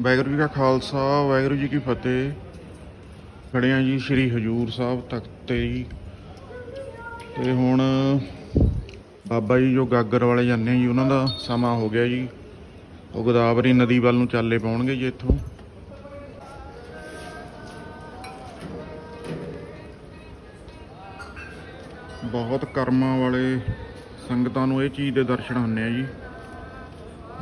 ਵਾਹਿਗੁਰੂ ਜੀ ਕਾ ਖਾਲਸਾ, ਵਾਹਿਗੁਰੂ ਜੀ ਕੀ ਫਤਿਹ। ਖੜੇ ਆ ਜੀ ਸ੍ਰੀ ਹਜੂਰ ਸਾਹਿਬ ਤਖਤ ਤੇ ਜੀ। ਤੇ ਹੁਣ ਬਾਬਾ ਜੀ ਜੋ ਗਾਗਰ ਵਾਲੇ ਜਾਂਦੇ ਆ ਜੀ, ਉਹਨਾਂ ਦਾ ਸਮਾਂ ਹੋ ਗਿਆ ਜੀ। ਉਹ ਗੋਦਾਵਰੀ ਨਦੀ ਵੱਲ ਨੂੰ ਚਾਲੇ ਪਾਉਣਗੇ ਜੀ ਇੱਥੋਂ। ਬਹੁਤ ਕਰਮਾਂ ਵਾਲੇ ਸੰਗਤਾਂ ਨੂੰ ਇਹ ਚੀਜ਼ ਦੇ ਦਰਸ਼ਨ ਹੁੰਨੇ ਆ ਜੀ।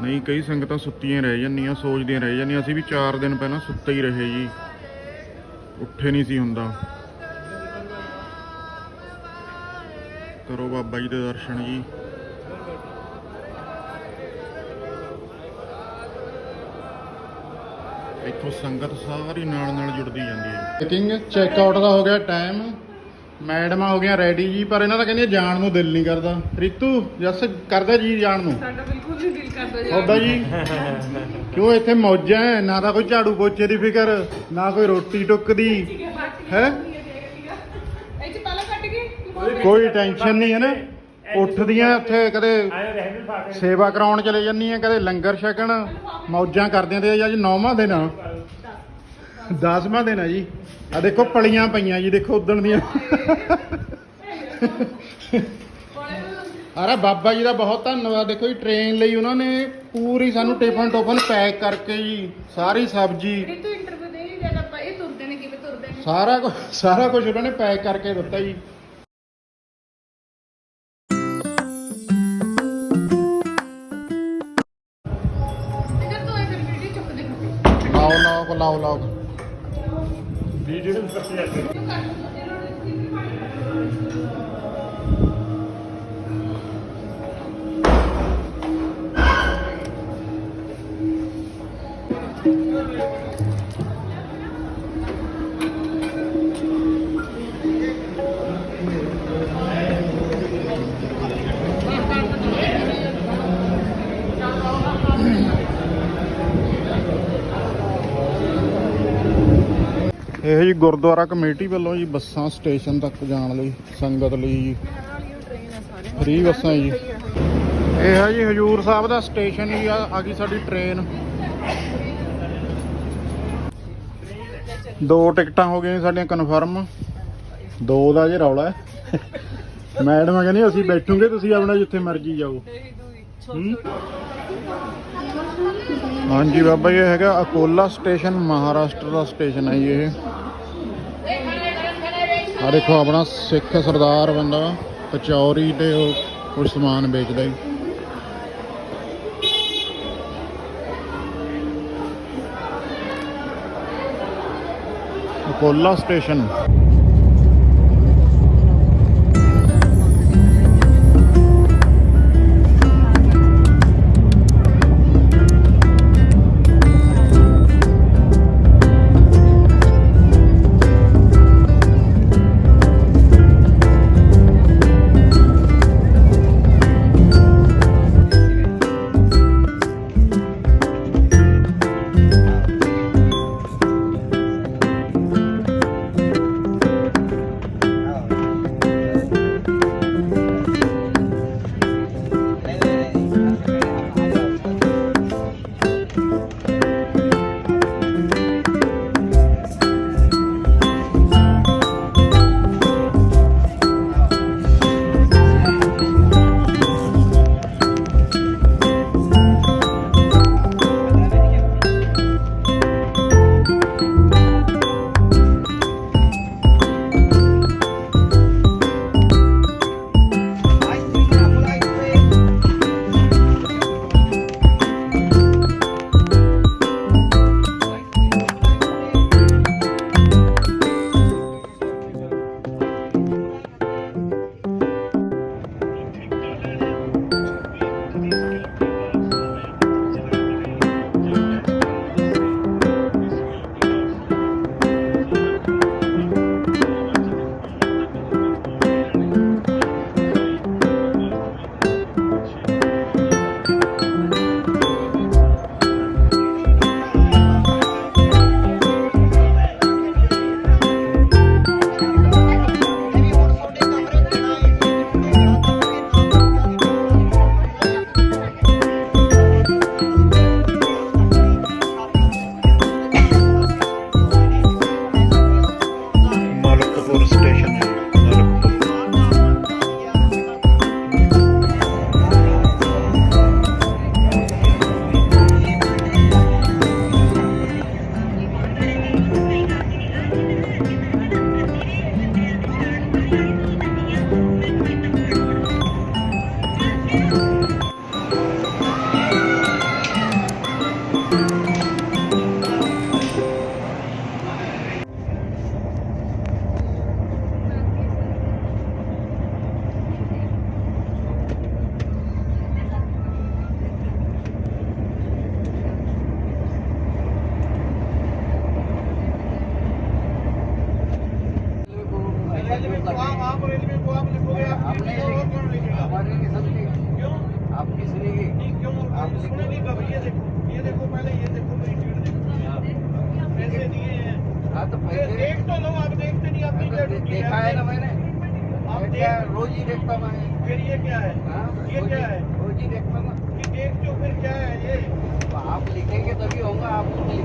ਨਹੀਂ, ਕਈ ਸੰਗਤਾਂ ਸੁੱਤੀਆਂ ਰਹਿ ਜਾਂਦੀਆਂ, ਸੋਚਦੀਆਂ ਰਹਿ ਜਾਂਦੀਆਂ। ਅਸੀਂ ਵੀ 4 ਦਿਨ ਪਹਿਲਾਂ ਸੁੱਤੇ ਹੀ ਰਹੇ ਜੀ। ਉੱਠੇ ਨਹੀਂ ਸੀ ਹੁੰਦਾ। ਕਰੋ ਬਾਬਾ ਜੀ ਦੇ ਦਰਸ਼ਨ ਜੀ। ਇੱਥੋਂ ਸੰਗਤ ਸਾਰੀ ਨਾਲ ਨਾਲ ਜੁੜਦੀ ਜਾਂਦੀ ਹੈ ਚੈਕਿੰਗ ਚੈੱਕ ਆਊਟ ਦਾ ਹੋ ਗਿਆ ਟਾਈਮ ਮੈਡਮਾਂ ਹੋ ਗਈਆਂ ਰੈਡੀ ਜੀ ਪਰ ਇਹਨਾਂ ਦਾ ਕਹਿੰਦੀਆਂ ਜਾਣ ਨੂੰ ਦਿਲ ਨਹੀਂ ਕਰਦਾ। ਰਿਤੂ ਜਸ ਕਰਦਾ ਜੀ ਜਾਣ ਨੂੰ? ਸਾਡਾ ਬਿਲਕੁਲ ਨਹੀਂ ਦਿਲ ਕਰਦਾ ਜੀ ਤੁਹਾਡਾ ਜੀ। ਕਿਉਂ ਇੱਥੇ ਮੌਜਾਂ ਹੈ ਨਾ ਤਾਂ ਕੋਈ ਝਾੜੂ ਪੋਚੇ ਦੀ ਫਿਕਰ ਨਾ ਕੋਈ ਰੋਟੀ ਟੁੱਕ ਦੀ ਹੈ ਇਹ ਚ ਪਹਿਲਾਂ ਕੱਟ ਗਏ ਕੋਈ ਟੈਨਸ਼ਨ ਨਹੀਂ ਹੈ ਨਾ। ਉੱਠਦੀਆਂ ਉੱਥੇ ਕਦੇ ਸੇਵਾ ਕਰਾਉਣ ਚਲੇ ਜਾਂਦੀਆਂ ਕਦੇ ਲੰਗਰ ਛਕਣ। ਮੌਜਾਂ ਕਰਦੀਆਂ ਤੇ ਅੱਜ ਨੌਵਾਂ ਦਿਨ ਆ। 10ਵਾਂ ਦਿਨ ਆ ਜੀ। ਆ ਦੇਖੋ ਪਲੀਆਂ ਪਈਆਂ ਜੀ ਦੇਖੋ ਉਦਣ ਦੀਆਂ। ਅਰੇ ਬਾਬਾ ਜੀ ਦਾ ਬਹੁਤ ਧੰਨਵਾਦ। ਦੇਖੋ ਜੀ ਟ੍ਰੇਨ ਲਈ ਉਹਨਾਂ ਨੇ ਪੂਰੀ ਸਾਨੂੰ ਟਿਫਨ ਟੋਫਨ ਪੈਕ ਕਰਕੇ ਜੀ ਸਾਰੀ ਸਬਜ਼ੀ। ਰਿਤੂ ਇੰਟਰਵਿਊ ਦੇ ਨਹੀਂ ਜਦ ਆਪਾਂ ਇਹ ਤੁਰਦੇ ਨੇ ਕਿਵੇਂ ਤੁਰਦੇ ਨੇ? ਸਾਰਾ ਕੁਝ ਸਾਰਾ ਕੁਝ ਉਹਨਾਂ ਨੇ ਪੈਕ ਕਰਕੇ ਦਿੱਤਾ ਜੀ। ਇੱਧਰ ਤੋਂ ਇਹ ਫਿਰ ਵੀਡੀਓ ਚੁੱਕ ਦੇ। ਲਾਓ ਲਾਓ ਲਾਓ। ਲਾਓ ਇਹ ਜੀ ਗੁਰਦੁਆਰਾ ਕਮੇਟੀ ਵੱਲੋਂ ਜੀ ਬੱਸਾਂ ਸਟੇਸ਼ਨ ਤੱਕ ਜਾਣ ਲਈ, ਸੰਗਤ ਲਈ ਜੀ। ਟ੍ਰੇਨ ਫ੍ਰੀ ਬੱਸਾਂ ਜੀ। ਇਹ ਹੈ ਜੀ ਹਜੂਰ ਸਾਹਿਬ ਦਾ ਸਟੇਸ਼ਨ ਹੀ ਆ ਆ ਗਈ ਸਾਡੀ ਟ੍ਰੇਨ। ਦੋ ਟਿਕਟਾਂ ਹੋ ਗਈਆਂ ਸਾਡੀਆਂ ਕਨਫਰਮ। ਦੋ ਦਾ ਜੇ ਰੌਲਾ ਹੈ। ਮੈਡਮ ਕਹਿੰਦੀ, ਅਸੀਂ ਬੈਠੂਗੇ, ਤੁਸੀਂ ਆਪਣਾ ਜਿੱਥੇ ਮਰਜ਼ੀ ਜਾਓ। ਹਾਂਜੀ ਬਾਬਾ ਜੀ, ਇਹ ਹੈਗਾ ਅਕੋਲਾ ਸਟੇਸ਼ਨ, ਮਹਾਰਾਸ਼ਟਰ ਦਾ ਸਟੇਸ਼ਨ ਹੈ ਜੀ ਇਹ। ਆ ਦੇਖੋ ਆਪਣਾ ਸਿੱਖ ਸਰਦਾਰ ਬੰਦਾ ਕਚੌਰੀ ਤੇ ਉਹ ਕੁਝ ਸਮਾਨ ਵੇਚਦਾ ਜੀ ਅਕੋਲਾ ਸਟੇਸ਼ਨ।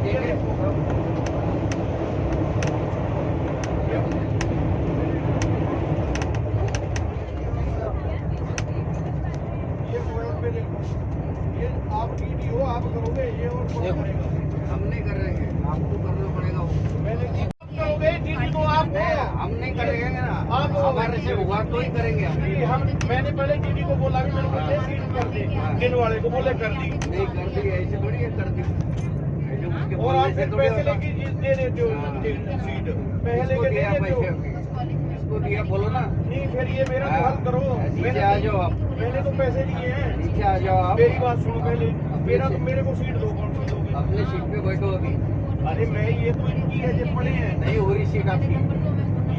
Thank you. पैसे दिए हैं। नीचे आ जाओ आप? मेरी बात सुनो पहले। मेरा से- मेरे को सीट दो कौन सी दोगे? अपने सीट पे बैठो अभी। अरे मैं ये तो इनकी है ये पड़े हैं। नहीं हो रही सीट आपकी।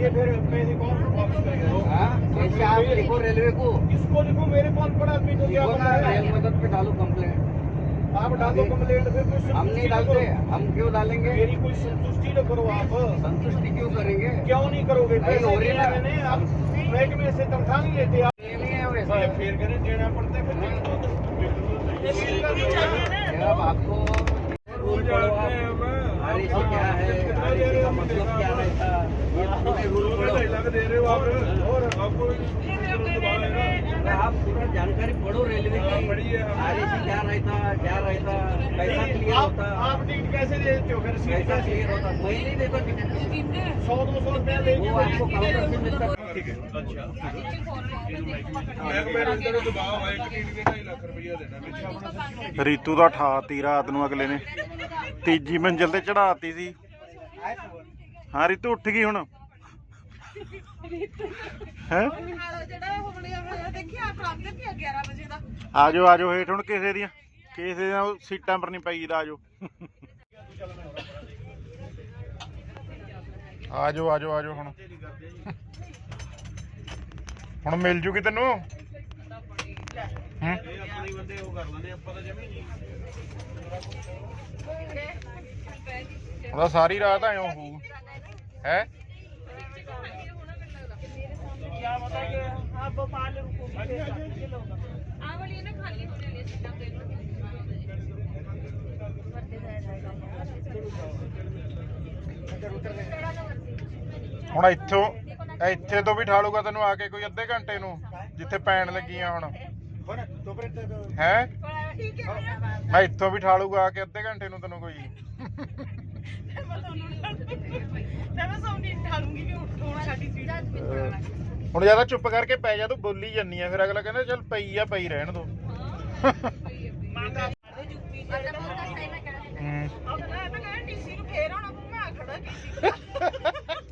ये फिर पैसे कौन वापस करेगा हाँ कैसे आप लिखो रेलवे को। इसको लिखो? मेरे कौन पड़ा आदमी को क्या ना रेल है मदद पे डालो कंप्लेंट आप डालो कंप्लेंट फिर कुछ हम नहीं डालते हम क्यों डालेंगे? मेरी कोई संतुष्टि न करो आप। संतुष्टि क्यों करेंगे? क्यों नहीं करोगे? पैसे हो रही मैंने। आप में से तनख्वाह नहीं लेते आप। है देना पड़ता है आप है मतलब हो पूरा जानकारी पढ़ो रेलवे क्या रहता क्या रहता कैसा क्लियर होता आप कैसे देते हो होता मैं नहीं देता सौ दो सौ रुपया वो आपको मिलता ਠੀਕ ਰੀਤੂ ਦਾ ਠਾਤੀ ਰਾਤ ਨੂੰ ਅਗਲੇ ਨੇ। ਤੀਜੀ ਮੰਜ਼ਿਲ ਤੇ ਚੜਾਤੀ ਸੀ। ਹਾਂ ਰੀਤੂ ਉੱਠ ਗਈ ਹੁਣ। ਹੈ? ਹੇਠ ਹੁਣ ਕਿਸੇ ਦੀਆਂ। ਕਿਸੇ ਦੀਆਂ ਸੀਟਾਂ ਪਰ ਨਹੀਂ ਪਈ ਦਾ ਆਜੋ ਆਜੋ ਆਜੋ ਆਜੋ ਹੁਣ। ਹੁਣ ਮਿਲ ਜੂਗੀ ਤੈਨੂੰ? ਹੂੰ? ਆਪਣੇ ਬੰਦੇ ਉਹ ਕਰ ਲੈਂਦੇ ਆਪਾਂ ਤਾਂ ਜਮੀ ਨਹੀਂ ਉਹਦਾ ਸਾਰੀ ਰਾਤ ਆਇਓ ਹੋਊ। ਹੈ? ਆ ਵਾਲੀ ਨਾ ਖਾਲੀ ਹੋਣੇ ਵਾਲੀ ਸੀਟਾਂ ਦੇ ਹੁਣ ਇੱਥੋਂ ਇੱਥੇ ਤੋਂ ਵੀ ਠਾਲੂਗਾ ਤੈਨੂੰ ਆ ਕੇ ਕੋਈ ਅੱਧੇ ਘੰਟੇ ਨੂੰ ਜਿੱਥੇ ਪੈਣ ਲੱਗੀਆਂ ਹੁਣ। ਹੈ? ਮੈਂ ਇੱਥੋਂ ਵੀ ਠਾਲੂਗਾ ਆ ਕੇ ਅੱਧੇ ਘੰਟੇ ਨੂੰ ਤੈਨੂੰ ਕੋਈ। ਹੁਣ ਜ਼ਿਆਦਾ ਚੁੱਪ ਕਰਕੇ ਪੈ ਜਾ ਤੂੰ ਬੋਲੀ ਜੰਨੀ ਆ। ਫਿਰ ਅਗਲਾ ਕਹਿੰਦਾ ਚੱਲ ਪਈ ਆ ਪਈ ਰਹਿਣ ਦੋ। ਹੂੰ।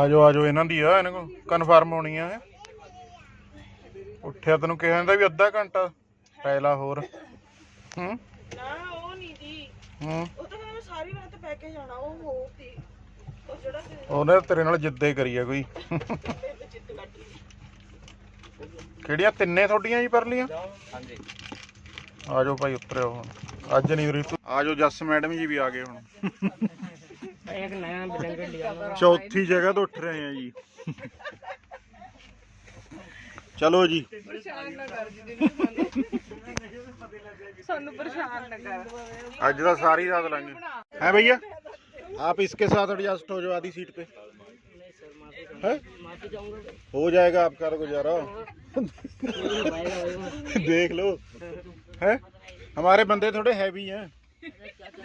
ਆਜੋ ਆਜੋ ਇਹਨਾਂ ਦੀ ਆ ਇਹਨਾਂ ਕੋ ਕਨਫਰਮ ਹੋਣੀ ਆ। ਉੱਠਿਆ ਤੈਨੂੰ ਕਿਹਾ ਜਾਂਦਾ ਵੀ ਅੱਧਾ ਘੰਟਾ ਪਹਿਲਾ ਹੋਰ। ਹੂੰ? ਨਾ ਉਹ ਨਹੀਂ ਦੀ ਹੂੰ? ਉਹ ਤਾਂ ਮੈਂ ਸਾਰੀ ਰਾਤ ਪੈ ਕੇ ਜਾਣਾ ਉਹ ਹੋ ਤੀ ਉਹ ਜਿਹੜਾ ਉਹਨੇ ਤੇਰੇ ਨਾਲ ਜਿੱਦੇ ਕਰੀ ਆ ਕੋਈ। ਕਿਹੜੀਆਂ ਤਿੰਨੇ ਤੁਹਾਡੀਆਂ ਜੀ ਪਰਲੀਆਂ? ਹਾਂਜੀ। ਆਜੋ ਭਾਈ ਉਤਰਿਓ ਹੁਣ। ਅੱਜ ਨਹੀਂ ਰੀਤੂ। ਆਜੋ ਜੱਸ ਮੈਡਮ ਜੀ ਵੀ ਆ ਗਏ ਹੁਣ। एक नया ब्लैंकेट लिया ਚੌਥੀ ਜਗ੍ਹਾ ਤੋਂ ਉੱਠ ਰਹੇ ਆ ਜੀ ਚਲੋ ਜੀ ਪਰੇਸ਼ਾਨ ਨਾ ਕਰ ਜੀ ਸਾਨੂੰ ਪਰੇਸ਼ਾਨ ਨਾ ਕਰ आज तो सारी रात लाएंगे है भैया आप इसके साथ एडजस्ट हो जाओ आधी सीट पे है हो जाएगा आपका तो गुजारा देख लो है हमारे बंदे थोड़े हैवी हैं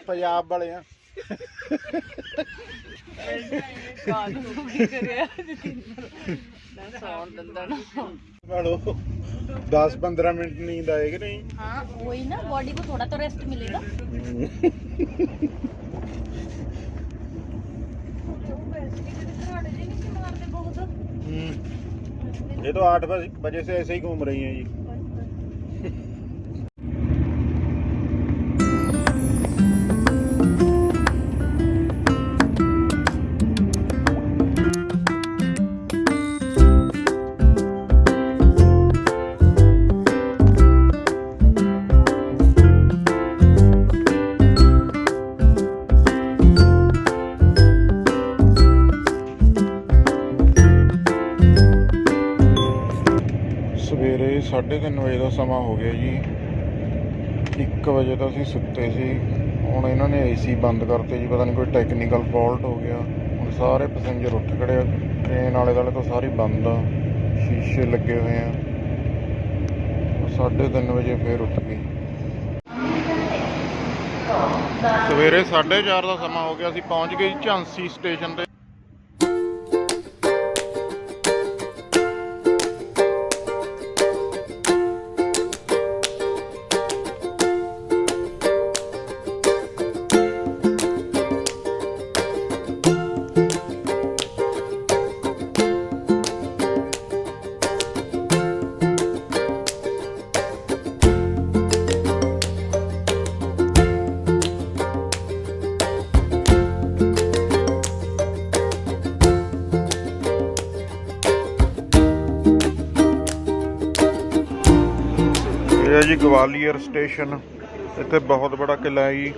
पंजाब वाले हैं ਕਾਲ ਨੂੰ ਕੀ ਕਰਿਆ ਨਾ ਸੌਣ ਦਿੰਦਾ ਨਾ ਵਾਲੋ 10 15 ਮਿੰਟ ਨੀਂਦ ਆਏਗੀ ਨਹੀਂ हाँ वही ना बॉडी को थोड़ा तो रेस्ट मिलेगा ये तो आठ बजे से ऐसे ही घूम रही हैं जी ਹੋ ਗਿਆ ਜੀ। 1 ਵਜੇ ਤਾਂ ਅਸੀਂ ਸੁੱਤੇ ਸੀ। ਹੁਣ ਇਹਨਾਂ ਨੇ ਏਸੀ ਬੰਦ ਕਰਤੇ ਜੀ। ਪਤਾ ਨਹੀਂ ਕੋਈ ਟੈਕਨੀਕਲ ਫਾਲਟ ਹੋ ਗਿਆ। ਹੁਣ ਸਾਰੇ ਪੈਸੇਂਜਰ ਉੱਠ ਖੜੇ ਆ। ਟ੍ਰੇਨ ਵਾਲੇ ਦੁਆਲੇ ਤਾਂ ਸਾਰੀ ਬੰਦ ਆ। ਸ਼ੀਸ਼ੇ ਲੱਗੇ ਹੋਏ ਆ। 3:30 ਵਜੇ ਫੇਰ ਉੱਠ ਗਈ ਸਵੇਰੇ 4:30 ਦਾ ਸਮਾਂ ਹੋ ਗਿਆ। ਅਸੀਂ ਪਹੁੰਚ ਗਏ ਝਾਂਸੀ ਸਟੇਸ਼ਨ ਤੇ। ਜੀ ਗਵਾਲੀਅਰ ਸਟੇਸ਼ਨ ਇੱਥੇ ਬਹੁਤ ਬੜਾ ਕਿਲਾ ਹੈ ਜੀ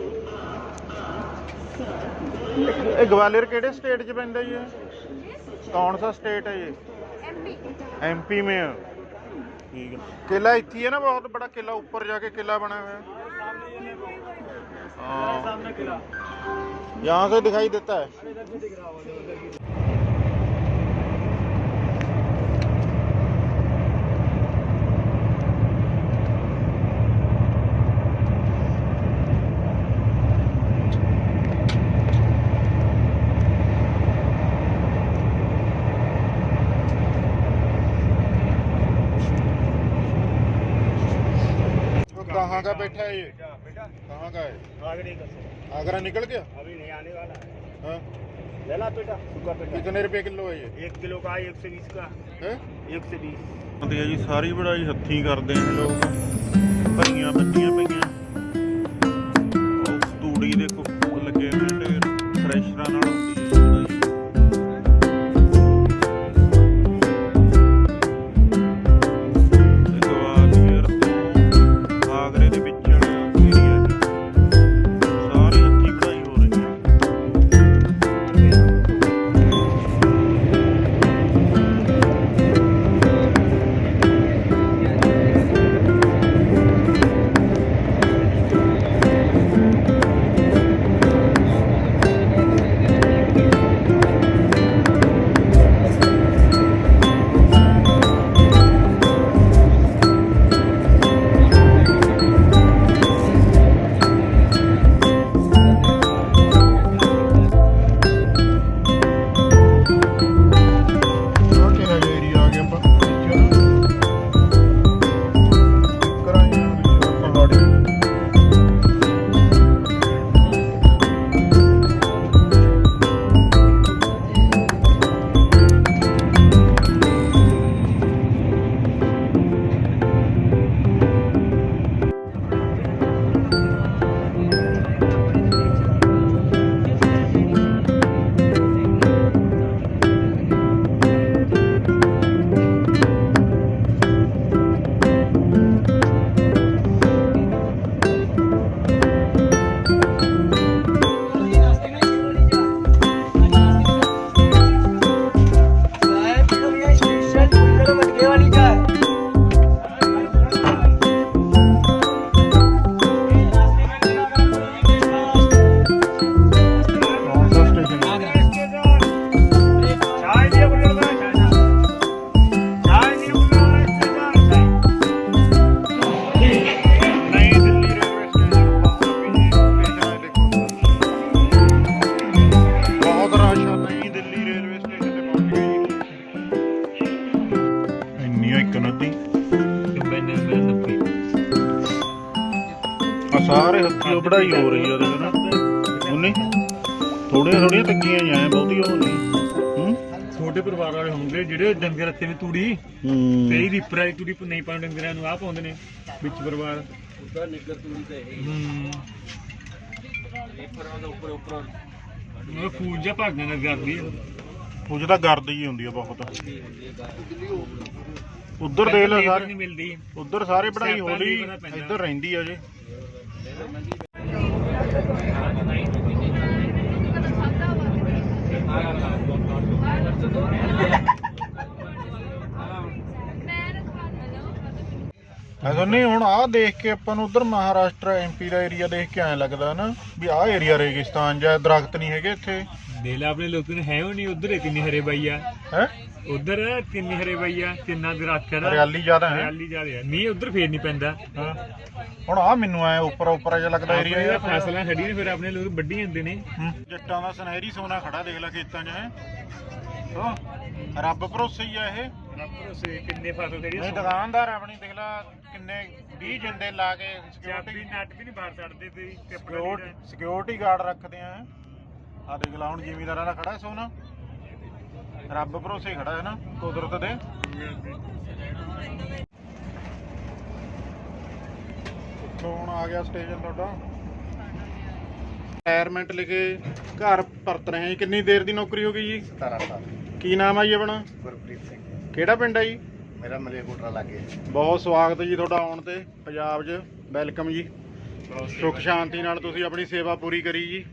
ਇਹ ਗਵਾਲੀਅਰ ਕਿਹੜੇ ਸਟੇਟ 'ਚ ਪੈਂਦਾ ਜੀ ਇਹ ਕੌਣ ਸਾ ਸਟੇਟ ਹੈ ਇਹ एमपी में है ठीक है किला इतनी है ना बहुत बड़ा किला ऊपर जाके किला बना हुआ है हाँ यहाँ से दिखाई देता है कहाँ का बैठा है ये कहाँ का है आगरे का सर आगरा निकल गया अभी नहीं आने वाला है हाँ लेना बेटा सुखा बेटा कितने रुपए किलो है ये एक किलो का है एक सौ बीस का है एक सौ बीस ਹੁੰਦੀ ਹੈ ਜੀ ਸਾਰੀ ਵੜਾਈ ਹੱਥੀਂ ਕਰਦੇ ਨੇ ਲੋਕ ਭਈਆਂ ਬੱਚੀਆਂ ਪਈਆਂ ਸਾਰੇ ਹੱਥੀਂ ਵਢਾਈ ਹੋ ਰਹੀ ਆ ਦੇਖ ਨਾ। ਉਹਨੇ ਥੋੜੀਆਂ ਥੋੜੀਆਂ ਤੱਕੀਆਂ ਹੀ ਆਏ ਬਹੁਤੀ ਉਹ ਨਹੀਂ। ਹੂੰ? ਛੋਟੇ ਪਰਿਵਾਰ ਵਾਲੇ ਹੋਣਗੇ ਜਿਹੜੇ ਡੰਗਰ ਰੱਖੇ ਨੇ ਤੂੜੀ ਹੂੰ। ਕਈ ਰੀਪਰ ਵਾਲੀ ਤੂੜੀ ਨਹੀਂ ਪਾਉਣ ਡੰਗਰਾਂ ਨੂੰ ਆਹ ਪਾਉਂਦੇ ਨੇ ਵਿੱਚ ਪਰਿਵਾਰ। ਉਹਦਾ ਨਿੱਗਰ ਤੂੜੀ ਤੇ ਹੈ ਹੂੰ। ਪਰਾਂ ਦਾ ਉੱਪਰ ਉੱਪਰ ਉਹ ਫੂਜ ਜਿਹਾ ਭਰ ਜਾਂਦਾ ਗਰਦੀ ਕੁਝ ਤਾਂ ਗਰਦ ਹੀ ਹੁੰਦੀ ਆ ਬਹੁਤ। ਉਧਰ ਦੇਖ ਲੈ ਸਾਰੇ ਨਹੀਂ ਮਿਲਦੀ। ਉਧਰ ਸਾਰੇ ਪੜਾਈ ਸਿਆਪਾ ਹੋ ਲਈ ਨਹੀਂ ਪਤਾ ਪੈਂਦਾ। ਇੱਧਰ ਰਹਿੰਦੀ ਆ ਜੇ। ਨਹੀਂ ਹੁਣ ਆਹ ਦੇਖ ਕੇ ਆਪਾਂ ਨੂੰ ਉਧਰ ਮਹਾਰਾਸ਼ਟਰ ਐਮਪੀ ਦਾ ਏਰੀਆ ਦੇਖ ਕੇ ਐਂ ਲੱਗਦਾ ਨਾ ਵੀ ਆਹ ਏਰੀਆ ਰੇਗਿਸਤਾਨ ਜਾਂ ਦਰਖਤ ਨਹੀਂ ਹੈਗੇ ਇੱਥੇ। ਦੇਖ ਲੈ ਆਪਣੇ ਲੋਕਾਂ ਨੇ ਹੈ ਉਹ ਨਹੀਂ ਉਧਰ ਤਿੰਨ ਹਰੇ ਬਾਈ ਆ। ਹੈ? ਉਧਰ ਤਿੰਨ ਹਰੇ ਬਾਈ ਆ ਤਿੰਨਾਂ ਦੇ ਰੱਖ ਕੇ ਹਰਿਆਲੀ ਜ਼ਿਆਦਾ ਹੈ। ਹਰਿਆਲੀ ਜ਼ਿਆਦਾ ਆ ਮੀਂਹ ਉਧਰ ਫੇਰ ਨਹੀਂ ਪੈਂਦਾ। ਹਾਂ। ਹੁਣ ਆ ਮੈਨੂੰ ਐ ਉੱਪਰ ਉੱਪਰ ਜਿਹਾ ਲੱਗਦਾ ਏਰੀਆ ਦਾ ਫਸਲਾਂ ਛੱਡੀ ਨੇ ਫਿਰ ਆਪਣੇ ਲੋਕ ਵੱਢੀ ਜਾਂਦੇ ਨੇ। ਜੱਟਾਂ ਦਾ ਸੁਨਹਿਰੀ ਸੋਨਾ ਖੜਾ ਦੇਖ ਲੈ ਖੇਤਾਂ 'ਚ ਹੈ। ਹਾਂ। ਰੱਬ ਭਰੋਸੇ ਹੀ ਆ ਇਹ। ਰੱਬ ਸੇ ਕਿੰਨੇ ਫਸਲ ਜਿਹੜੀ ਨਹੀਂ ਦੁਕਾਨਦਾਰ ਆਪਣੀ ਦੇਖ ਲੈ ਕਿੰਨੇ 20 ਜਿੰਦੇ ਲਾ ਕੇ ਸਿਕਿਉਰਿਟੀ ਨੱਟ ਵੀ ਨਹੀਂ ਬਾਹਰ ਛੱਡਦੇ ਤੇ ਸਿਕਿਉਰਿਟੀ ਗਾਰਡ ਰੱਖਦੇ ਆ। ਆ ਦੇਖ ਲੈ ਹੁਣ ਜ਼ਿਮੀਦਾਰਾਂ ਦਾ ਖੜਾ ਸੋਨਾ। ਰੱਬ ਭਰੋਸੇ ਖੜਾ ਹੈ ਨਾ ਕੁਦਰਤ ਦੇ। ਉੱਥੋਂ ਹੁਣ ਆ ਗਿਆ ਸਟੇਸ਼ਨ ਤੁਹਾਡਾ। ਰਿਟਾਇਰਮੈਂਟ ਲੈ ਕੇ ਘਰ ਪਰਤ ਰਹੇ ਹਾਂ। ਜੀ। ਕਿੰਨੀ ਦੇਰ ਦੀ ਨੌਕਰੀ ਹੋ ਗਈ ਜੀ? 17 ਸਾਲ। ਕੀ ਨਾਮ ਆ ਜੀ ਆਪਣਾ? ਗੁਰਪ੍ਰੀਤ ਸਿੰਘ। ਕਿਹੜਾ ਪਿੰਡ ਆ ਜੀ? ਮੇਰਾ ਮਲੇਕੋਟਰਾ ਲੱਗੇ। ਬਹੁਤ ਸਵਾਗਤ ਜੀ ਤੁਹਾਡਾ ਆਉਣ ਤੇ। ਪੰਜਾਬ 'ਚ ਵੈਲਕਮ ਜੀ। ਸੁੱਖ ਸ਼ਾਂਤੀ ਨਾਲ ਤੁਸੀਂ ਆਪਣੀ ਸੇਵਾ ਪੂਰੀ ਕਰੀ ਜੀ।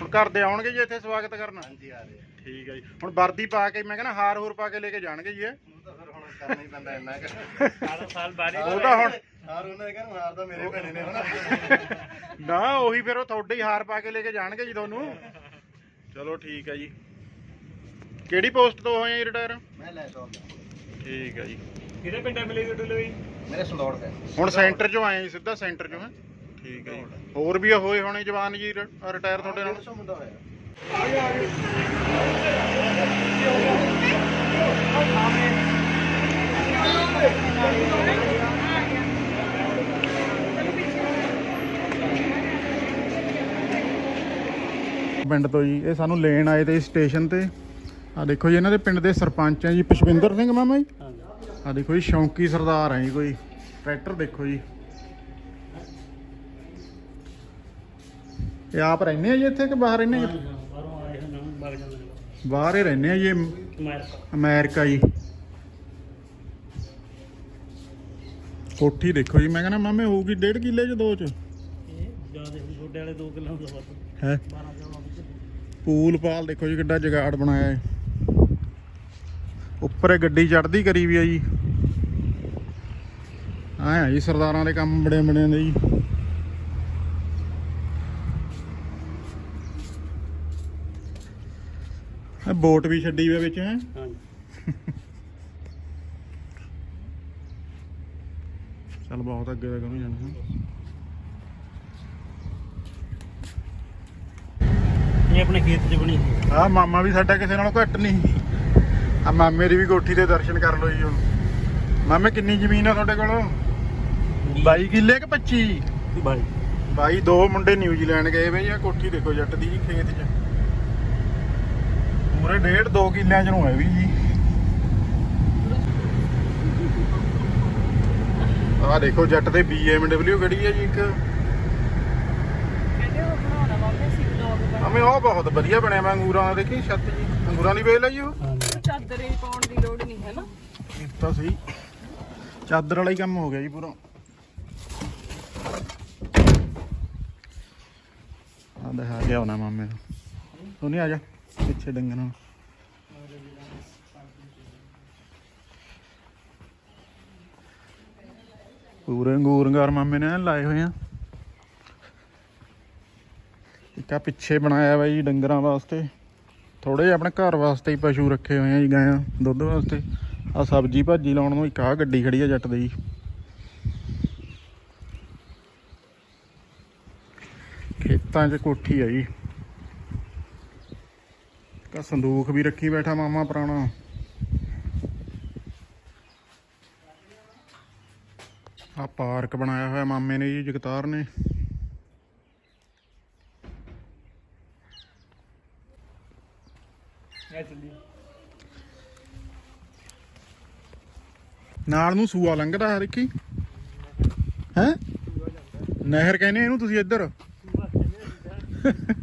ਹੁਣ ਘਰ ਦੇ ਆਉਣਗੇ ਜੀ ਇੱਥੇ ਸਵਾਗਤ ਕਰਨ? ਹਾਂਜੀ ਆ ਰਹੇ ਠੀਕ ਹੈ ਜੀ। ਹੁਣ ਵਰਦੀ ਪਾ ਕੇ ਮੈਂ ਕਹਿੰਦਾ ਹਾਰ ਹੋਰ ਪਾ ਕੇ ਲੈ ਕੇ ਜਾਣਗੇ ਜੀ ਇਹ। ਉਹ ਤਾਂ ਫਿਰ ਹੁਣ ਕਰਨਾ ਹੀ ਪੈਂਦਾ ਇੰਨਾ ਕਿ। ਸਾਰਾ ਸਾਲ ਬਾਰੇ ਉਹ ਤਾਂ ਹੁਣ ਹਾਰ ਉਹਨਾਂ ਦੇ ਕਹਿੰਦੇ ਹਾਰ ਤਾਂ ਮੇਰੇ ਭੈਣੇ ਨੇ ਹਨਾ। ਨਾ ਉਹੀ ਫਿਰ ਉਹ ਤੁਹਾਡੇ ਹੀ ਹਾਰ ਪਾ ਕੇ ਲੈ ਕੇ ਜਾਣਗੇ ਜੀ ਤੁਹਾਨੂੰ। ਚਲੋ ਠੀਕ ਹੈ ਜੀ। ਕਿਹੜੀ ਪੋਸਟ ਤੋਂ ਹੋਏ ਜੀ ਰਿਟਾਇਰ? ਮੈਂ ਲੈ ਸੌ ਠੀਕ ਹੈ ਜੀ। ਕਿਹੜਾ ਪਿੰਡ ਮਿਲੇ ਤੁਹਾਡੇ ਲਈ ਮੇਰੇ ਸੰਦੌੜ ਦੇ। ਹੁਣ ਸੈਂਟਰ 'ਚੋਂ ਆਏ ਜੀ ਸਿੱਧਾ ਸੈਂਟਰ 'ਚੋਂ। ਹੈ ਠੀਕ ਹੈ ਜੀ। ਹੋਰ ਵੀ ਹੋਏ ਹੋਣੇ ਜਵਾਨ ਜੀ ਰਿਟਾਇਰ ਤੁਹਾਡੇ ਨਾਲ? 150 ਮੁੰਡਾ ਹੋਇਆ। ਪਿੰਡ ਤੋਂ ਜੀ, ਇਹ ਸਾਨੂੰ ਲੈਣ ਆਏ ਤੇ ਸਟੇਸ਼ਨ ਤੇ। ਆ ਦੇਖੋ ਜੀ, ਇਹਨਾਂ ਦੇ ਪਿੰਡ ਦੇ ਸਰਪੰਚ ਆ ਜੀ, ਪੁਸ਼ਪਿੰਦਰ ਸਿੰਘ ਮਾਮਾ ਜੀ। ਆ ਦੇਖੋ ਜੀ, ਸ਼ੌਂਕੀ ਸਰਦਾਰ ਆ ਜੀ ਕੋਈ। ਟਰੈਕਟਰ ਦੇਖੋ ਜੀ। ਇਹ ਆਪ ਰਹਿੰਦੇ ਆ ਜੀ ਇੱਥੇ ਕਿ ਬਾਹਰ ਰਹਿੰਦੇ ਜੀ? ਬਾਹਰ ਹੀ ਰਹਿੰਦੇ ਆ ਜੀ। ਇਹ ਅਮਰੀਕਾ ਜੀ। ਕੋਠੀ ਦੇਖੋ ਜੀ। ਮੈਂ ਕਹਿੰਦਾ, ਮਾਮੇ, ਹੋਊਗੀ 1.5 ਕਿੱਲੇ ਚ ਦੋ ਚ? ਹੈ? ਪੂਲ ਪਾਲ ਦੇਖੋ ਜੀ ਕਿੱਡਾ ਜਗਾੜ ਬਣਾਇਆ ਹੈ। ਉੱਪਰ ਗੱਡੀ ਚੜਦੀ ਕਰੀ ਵੀ ਆ ਜੀ। ਆਏ ਜੀ, ਸਰਦਾਰਾਂ ਦੇ ਕੰਮ ਬੜੇ ਬਣੇ ਨੇ ਜੀ। ਬੋਟ ਵੀ ਛੱਡੀ ਹੋਈ ਆ ਵਿੱਚ ਹੈ? ਚੱਲ ਬਹੁਤ ਅੱਗੇ ਤੱਕ ਨੂੰ ਜਾਣਾ ਹੈ? ਇਹ ਆਪਣੇ ਖੇਤ 'ਚ ਬਣੀ ਆ ਮਾਮਾ ਵੀ ਸਾਡਾ ਕਿਸੇ ਨਾਲੋਂ ਘੱਟ ਨਹੀਂ ਆ ਮਾਮੇ ਦੀ ਵੀ ਕੋਠੀ ਦੇ ਦਰਸ਼ਨ ਕਰ ਲਓ ਜੀ ਹੁਣ। ਮਾਮੇ ਕਿੰਨੀ ਜ਼ਮੀਨ ਆ ਤੁਹਾਡੇ ਕੋਲ? 22 ਕਿੱਲੇ ਕਿ 25 ਬਾਈ। ਬਾਈ ਦੋ ਮੁੰਡੇ ਨਿਊਜ਼ੀਲੈਂਡ ਗਏ ਵੇ ਆ ਕੋਠੀ ਦੇਖੋ ਜੱਟ ਦੀ ਜੀ ਖੇਤ 'ਚ। ਪੂਰੇ ਡੇਢ 2 ਕਿੱਲਿਆਂ 'ਚ ਨੂੰ ਹੈ ਵੀ ਜੀ। ਆ ਦੇਖੋ ਜੱਟ ਦੇ BMW ਗੱਡੀ ਹੈ ਜੀ ਇੱਕ? ਹਮੇ ਉਹ ਬਹੁਤ ਵਧੀਆ ਬਣਿਆ ਅੰਗੂਰਾਂ ਦਾ ਦੇਖੀ ਛੱਤ ਜੀ। ਅੰਗੂਰਾਂ ਦੀ ਵੇਲ ਹੈ ਜੀ ਉਹ? ਚਾਦਰੇ ਪਾਉਣ ਦੀ ਲੋੜ ਨਹੀਂ ਹੈ ਨਾ। ਇਹ ਤਾਂ ਸਹੀ। ਚਾਦਰ ਵਾਲਾ ਹੀ ਕੰਮ ਹੋ ਗਿਆ ਜੀ ਪੂਰਾ। ਆ ਦਿਖਾ ਗਿਆ ਹੋਣਾ ਮਾਮੇ ਨੂੰ। ਤੂੰ ਨਹੀਂ ਆ ਜਾ। ਪਿੱਛੇ ਡੰਗਰ ਨਾਲ ਪੂਰੇ ਅੰਗੂਰੰਗਾਰ ਮਾਮੇ ਨੇ ਲਾਏ ਹੋਏ ਆ। ਇੱਕ ਆ ਪਿੱਛੇ ਬਣਾਇਆ ਵਾ ਜੀ ਡੰਗਰਾਂ ਵਾਸਤੇ। ਥੋੜੇ ਜਿਹੇ ਆਪਣੇ ਘਰ ਵਾਸਤੇ ਹੀ ਪਸ਼ੂ ਰੱਖੇ ਹੋਏ ਆ ਜੀ ਗਾਂ ਦੁੱਧ ਵਾਸਤੇ। ਆ ਸਬਜੀ ਭਾਜੀ ਲਾਉਣ ਨੂੰ ਇੱਕ ਆ ਗੱਡੀ ਖੜੀ ਆ ਜੱਟ ਦੀ। ਖੇਤਾਂ 'ਚ ਕੋਠੀ ਆ ਜੀ। ਤਾਂ ਸੰਦੂਖ ਵੀ ਰੱਖੀ ਬੈਠਾ ਮਾਮਾ ਪੁਰਾਣਾ। ਆ ਪਾਰਕ ਬਣਾਇਆ ਹੋਇਆ ਮਾਮੇ ਨੇ ਜੀ ਜਗਤਾਰ ਨੇ। ਨਾਲ ਨੂੰ ਸੂਆ ਲੰਘਦਾ ਹੈ ਰਿੱਕੀ ਹੈ? ਨਹਿਰ ਕਹਿੰਦੇ ਇਹਨੂੰ ਤੁਸੀਂ ਇੱਧਰ।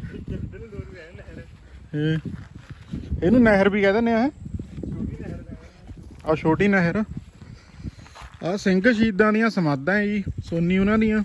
ਇਹ ਇਹਨੂੰ ਨਹਿਰ ਵੀ ਕਹਿ ਦਿੰਦੇ ਆ ਆ ਛੋਟੀ ਨਹਿਰ। ਆ ਸਿੰਘ ਸ਼ਹੀਦਾਂ ਦੀਆਂ ਸਮਾਧਾਂ ਜੀ, ਸੋਨੀ ਉਹਨਾਂ ਦੀਆਂ।